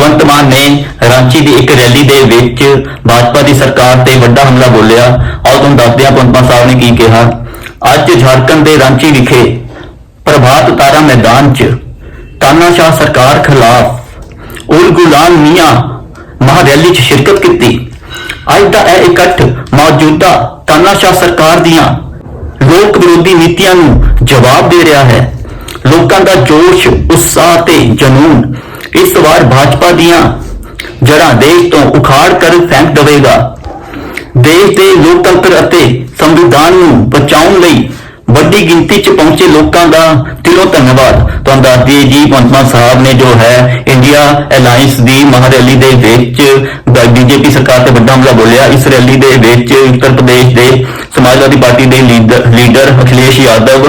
ਭਗਵੰਤ ਮਾਨ ਨੇ ਰਾਂਚੀ ਦੀ ਇੱਕ ਰੈਲੀ ਦੇ ਵਿੱਚ ਭਾਜਪਾ ਦੀ ਸਰਕਾਰ ਤੇ ਵੱਡਾ ਹਮਲਾ ਬੋਲਿਆ। ਆਓ ਤੁਹਾਨੂੰ ਦੱਸਦੇ ਹਾਂ ਭਗਵੰਤ ਸਾਹਿਬ ਨੇ ਕੀ ਕਿਹਾ। ਅੱਜ ਝਾਰਖੰਡ ਦੇ ਰਾਂਚੀ ਵਿਖੇ ਪ੍ਰਭਾਤ ਤਾਰਾ ਮੈਦਾਨ 'ਚ ਤਾਨਾਸ਼ਾਹ ਸਰਕਾਰ ਖਿਲਾਫ ਉਲ ਗੁਲਾਮ ਮੀਆਂ ਮਹਾ ਰੈਲੀ 'ਚ ਸ਼ਿਰਕਤ ਕੀਤੀ। ਅੱਜ ਦਾ ਇਹ ਇਕੱਠ ਮੌਜੂਦਾ ਤਾਨਾਸ਼ਾਹ ਸਰਕਾਰ ਦੀਆਂ ਲੋਕ ਵਿਰੋਧੀ ਨੀਤੀਆਂ ਨੂੰ ਜਵਾਬ ਦੇ ਰਿਹਾ ਹੈ। ਲੋਕਾਂ ਦਾ ਜੋਸ਼, ਉਤਸ਼ਾਹ ਤੇ ਜਨੂਨ ਇਸ ਵਾਰ ਭਾਜਪਾ ਦੀਆਂ ਜੜ੍ਹਾਂ ਦੇਸ਼ ਤੋਂ ਉਖਾੜ ਕਰ ਫੈਂਕ ਦੇਵੇਗਾ। ਦੇਸ਼ ਦੇ ਲੋਕਤੰਤਰ ਅਤੇ ਸੰਵਿਧਾਨ ਨੂੰ ਬਚਾਉਣ ਲਈ ਵੱਡੀ ਗਿਣਤੀ 'ਚ ਪਹੁੰਚੇ ਲੋਕਾਂ ਦਾ ਦਿਲੋਂ ਧੰਨਵਾਦ। ਤੁਹਾਨੂੰ ਦੱਸ ਦਈਏ ਜੀ ਪੰਤਮਾ ਸਾਹਿਬ ਨੇ ਜੋ ਹੈ ਇੰਡੀਆ ਅਲਾਈਅੰਸ ਦੀ ਮਹਾਰੈਲੀ ਦੇ ਵਿੱਚ ਬੀਜੇਪੀ ਸਰਕਾਰ ਤੇ ਵੱਡਾ ਹਮਲਾ ਬੋਲਿਆ। ਇਸ ਰੈਲੀ ਦੇ ਵਿੱਚ ਉੱਤਰ ਪ੍ਰਦੇਸ਼ ਦੇ ਸਮਾਜਵਾਦੀ ਪਾਰਟੀ ਦੇ ਲੀਡਰ ਲੀਡਰ ਅਖਿਲੇਸ਼ ਯਾਦਵ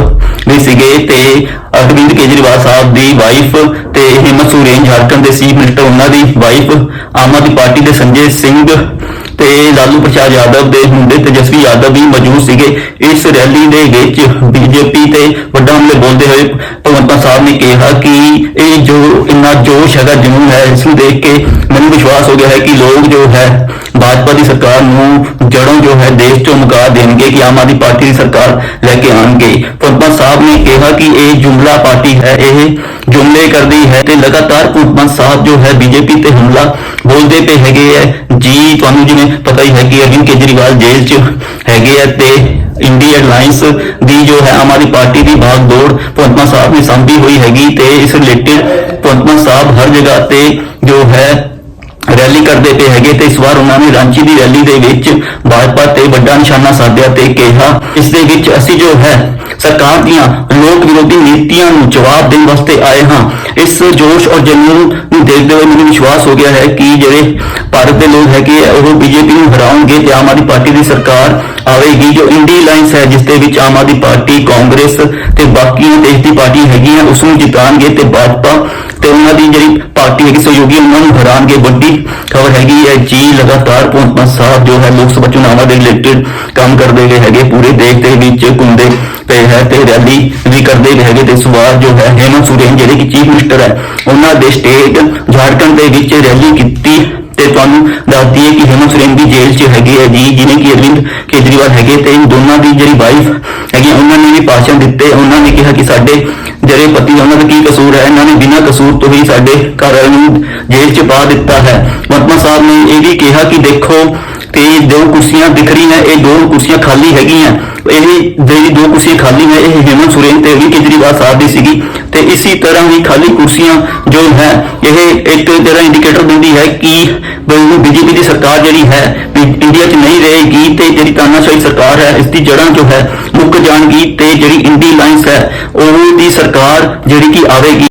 ਵੀ ਸੀਗੇ ਤੇ ਅਰਵਿੰਦ ਕੇਜਰੀਵਾਲ ਸਾਹਿਬ ਦੀ ਵਾਈਫ ਤੇ ਹਿੰਮਤ ਸੋਰੇਨ ਝਾਰਖੰਡ ਦੇ ਚੀਫ ਮਿਨਿਸਟਰ ਉਹਨਾਂ ਦੀ ਵਾਈਫ ਆਮ ਆਦਮੀ ਪਾਰਟੀ ਦੇ ਸੰਜੇ ਸਿੰਘ ਤੇ ਲਾਲੂ ਪ੍ਰਸਾਦ ਯਾਦਵ ਦੇ ਮੁੰਡੇ ਤੇਜਸਵੀ ਯਾਦਵ ਵੀ ਮੌਜੂਦ ਸੀਗੇ। ਇਸ ਰੈਲੀ ਦੇ ਵਿੱਚ ਬੀਜੇਪੀ ਤੇ ਵੱਡਾ ਹਮਲੇ ਬੋਲਦੇ ਹੋਏ ਭਗਵੰਤ ਸਾਹਿਬ ਨੇ ਕਿਹਾ ਕਿ ਇਹ ਜੋ, ਇੰਨਾ ਜੋਸ਼ ਹੈਗਾ ਜਨੂਨ ਹੈ, ਇਸ ਨੂੰ ਦੇਖ ਕੇ ਮੈਨੂੰ ਵਿਸ਼ਵਾਸ ਹੋ ਗਿਆ ਹੈ ਕਿ ਲੋਕ ਜੋ ਹੈ ਭਾਜਪਾ ਦੀ ਸਰਕਾਰ ਨੂੰ ਜੜੋਂ ਜੋ ਹੈ ਦੇਸ਼ ਚੋਂ ਮੁਕਾ ਦੇਣਗੇ ਕਿ ਆਮ ਆਦਮੀ ਪਾਰਟੀ ਦੀ ਸਰਕਾਰ ਲੈ ਕੇ ਆਣਗੇ ਭਗਵੰਤ ਮਾਨ ਸਾਹਿਬ ਨੇ ਕਿਹਾ ਕਿ ਇਹ ਜੁਮਲਾ ਪਾਰਟੀ ਹੈ ਇਹ ਜੁਮਲੇ ਕਰਦੀ ਹੈ ਤੇ ਲਗਾਤਾਰ ਭਗਵੰਤ ਮਾਨ ਸਾਹਿਬ ਜੋ ਹੈ ਬੀਜੇਪੀ ਤੇ ਹਮਲਾ ਬੋਲਦੇ ਪਏ ਹੈਗੇ ਹੈ ਜੀ ਤੁਹਾਨੂੰ ਜਿਵੇਂ ਪਤਾ ਹੀ ਹੈ ਕਿ ਅਰਵਿੰਦ ਕੇਜਰੀਵਾਲ ਜੇਲ੍ਹ 'ਚ ਹੈਗੇ ਆ ਤੇ ਇੰਡੀਆ ਅਲਾਈਅੰਸ ਦੀ ਜੋ ਹੈ ਆਮ ਆਦਮੀ ਪਾਰਟੀ ਦੀ ਭਾਗ ਦੌੜ ਭਗਵੰਤ ਮਾਨ ਸਾਹਿਬ ਨੇ ਸਾਂਭੀ ਹੋਈ ਹੈਗੀ ਤੇ ਇਸ ਰਿਲੇਟਡ ਭਗਵੰਤ ਮਾਨ ਸਾਹਿਬ ਹਰ ਜਗ੍ਹਾ ਤੇ ਜੋ ਹੈ ਰੈਲੀ ਕਰਦੇ ਪਏ ਹੈਗੇ ਤੇ ਇਸ ਵਾਰ ਉਹਨਾਂ ਨੇ ਰਾਂਚੀ ਦੀ ਰੈਲੀ ਦੇ ਵਿੱਚ ਭਾਜਪਾ ਤੇ ਵੱਡਾ ਨਿਸ਼ਾਨਾ ਸਾਧਿਆ ਤੇ ਕਿਹਾ, ਇਸ ਦੇ ਵਿੱਚ ਅਸੀਂ ਜੋ ਹੈ, ਸਰਕਾਰ ਦੀਆਂ ਲੋਕ ਵਿਰੋਧੀ ਨੀਤੀਆਂ ਨੂੰ ਜਵਾਬ ਦੇਣ ਵਾਸਤੇ ਆਏ ਹਾਂ। ਇਸ ਜੋਸ਼ ਔਰ ਜਨੂਨ ਨੂੰ ਦੇਖਦੇ ਹੋਏ ਮੈਨੂੰ ਵਿਸ਼ਵਾਸ ਹੋ ਗਿਆ ਹੈ ਕਿ ਜਿਹੜੇ ਭਾਰਤ ਦੇ ਲੋਕ ਹੈਗੇ ਆ, ਉਹ ਬੀਜੇਪੀ ਨੂੰ ਹਰਾਉਣਗੇ ਤੇ ਆਮ ਆਦਮੀ ਪਾਰਟੀ ਦੀ ਸਰਕਾਰ ਆਵੇਗੀ, ਜੋ ਇੰਡੀ ਅਲਾਈਅੰਸ ਹੈ, ਜਿਸ ਦੇ ਵਿੱਚ ਆਮ ਆਦਮੀ ਪਾਰਟੀ, ਕਾਂਗਰਸ ਤੇ ਬਾਕੀ ਦੇਸ਼ ਦੀ ਪਾਰਟੀ ਹੈਗੀਆਂ, ਉਸ ਨੂੰ ਜਿਤਾਣਗੇ ਤੇ ਭਾਜਪਾ ਉਹਨਾਂ ਦੀ ਜਿਹੜੀ ਪਾਰਟੀ ਹੈਗੀ ਸਹਿਯੋਗੀ, ਉਹਨਾਂ ਨੂੰ ਹਰਾਣਗੇ ਵੱਡੀ ਖਬਰ ਹੈਗੀ ਹੈ ਜੀ, ਲਗਾਤਾਰ ਭਗਵੰਤ ਸਾਹਿਬ ਜੋ ਹੈ ਲੋਕ ਸਭਾ ਚੁਣਾਵਾਂ ਦੇ ਰਿਲੇਟਡ ਕੰਮ ਕਰਦੇ ਹੋਏ ਹੈਗੇ, ਪੂਰੇ ਦੇਸ਼ ਦੇ ਵਿੱਚ ਘੁੰਮਦੇ ਪਏ ਹੈ ਤੇ ਰੈਲੀ ਵੀ ਕਰਦੇ ਪਏ ਹੈਗੇ। ਤੇ ਇਸ ਵਾਰ ਜੋ ਹੈ ਹੇਮੰਤ ਸੋਰੇਨ, ਜਿਹੜੇ ਕਿ ਚੀਫ ਮਿਨਿਸਟਰ ਹੈ, ਉਹਨਾਂ ਦੇ ਸਟੇਟ ਝਾਰਖੰਡ ਦੇ ਵਿੱਚ ਰੈਲੀ ਕੀਤੀ ਤੇ ਤੁਹਾਨੂੰ ਦੱਸਦੀ ਦਈਏ ਕਿ ਹੇਮੰਤ ਸੋਰੇਨ ਵੀ ਜੇਲ੍ਹ 'ਚ ਹੈਗੇ ਹੈ ਜੀ ਜਿਵੇਂ ਕਿ ਅਰਵਿੰਦ ਕੇਜਰੀਵਾਲ ਹੈਗੇ ਤੇ ਇਹ ਦੋਨਾਂ ਦੀ ਜਿਹੜੀ ਵਾਈਫ ਹੈਗੀ ਉਹਨਾਂ ਨੇ ਵੀ ਭਾਸ਼ਣ ਦਿੱਤੇ। ਉਹਨਾਂ ਨੇ ਕਿਹਾ ਕਿ ਸਾਡੇ ਜਿਹੜੇ ਪਤੀ ਉਹਨਾਂ ਦਾ ਕੀ ਕਸੂਰ ਹੈ? ਇਹਨਾਂ ਨੇ ਬਿਨਾਂ ਕਸੂਰ ਤੋਂ ਹੀ ਸਾਡੇ ਘਰ ਨੂੰ ਜੇਲ੍ਹ 'ਚ ਪਾ ਦਿੱਤਾ ਹੈ। ਮਹਾਤਮਾ ਸਾਹਿਬ ਨੇ ਇਹ ਵੀ ਕਿਹਾ ਕਿ ਦੇਖੋ ਕਿ ਇਹ ਕੁਰਸੀਆਂ ਦਿਖ ਰਹੀਆਂ ਇਹ ਦੋ ਕੁਰਸੀਆਂ ਖਾਲੀ ਹੈਗੀਆਂ। ਇਹ ਜਿਹੜੀ ਦੋ ਕੁਰਸੀਆਂ ਖਾਲੀ ਹੈ ਇਹ ਹੇਮੰਤ ਸੋਰੇਨ ਤੇ ਵੀ ਕੇਜਰੀਵਾਲ ਸਾਹਿਬ ਦੀ ਸੀਗੀ। ਤੇ ਇਸੇ ਤਰ੍ਹਾਂ ਹੀ ਖਾਲੀ ਕੁਰਸੀਆਂ ਜੋ ਹੈ, ਇਹ ਇੱਕ ਤਰ੍ਹਾਂ ਇੰਡੀਕੇਟਰ ਦਿੰਦੀ ਹੈ ਕਿ ਬੀਜੇਪੀ ਦੀ ਸਰਕਾਰ ਜਿਹੜੀ ਹੈ ਇੰਡੀਆ 'ਚ ਨਹੀਂ ਰਹੇਗੀ ਤੇ ਜਿਹੜੀ ਤਾਨਾਸ਼ਾਹੀ ਸਰਕਾਰ ਹੈ, ਇਸ ਦੀ ਜੜ੍ਹਾਂ ਜੋ ਹੈ ਮੁੱਕ ਜਾਣਗੀ ਤੇ ਜਿਹੜੀ ਇੰਡੀ ਅਲਾਈਅੰਸ ਹੈ ਉਹ ਦੀ ਸਰਕਾਰ ਜਿਹੜੀ ਕਿ ਆਵੇਗੀ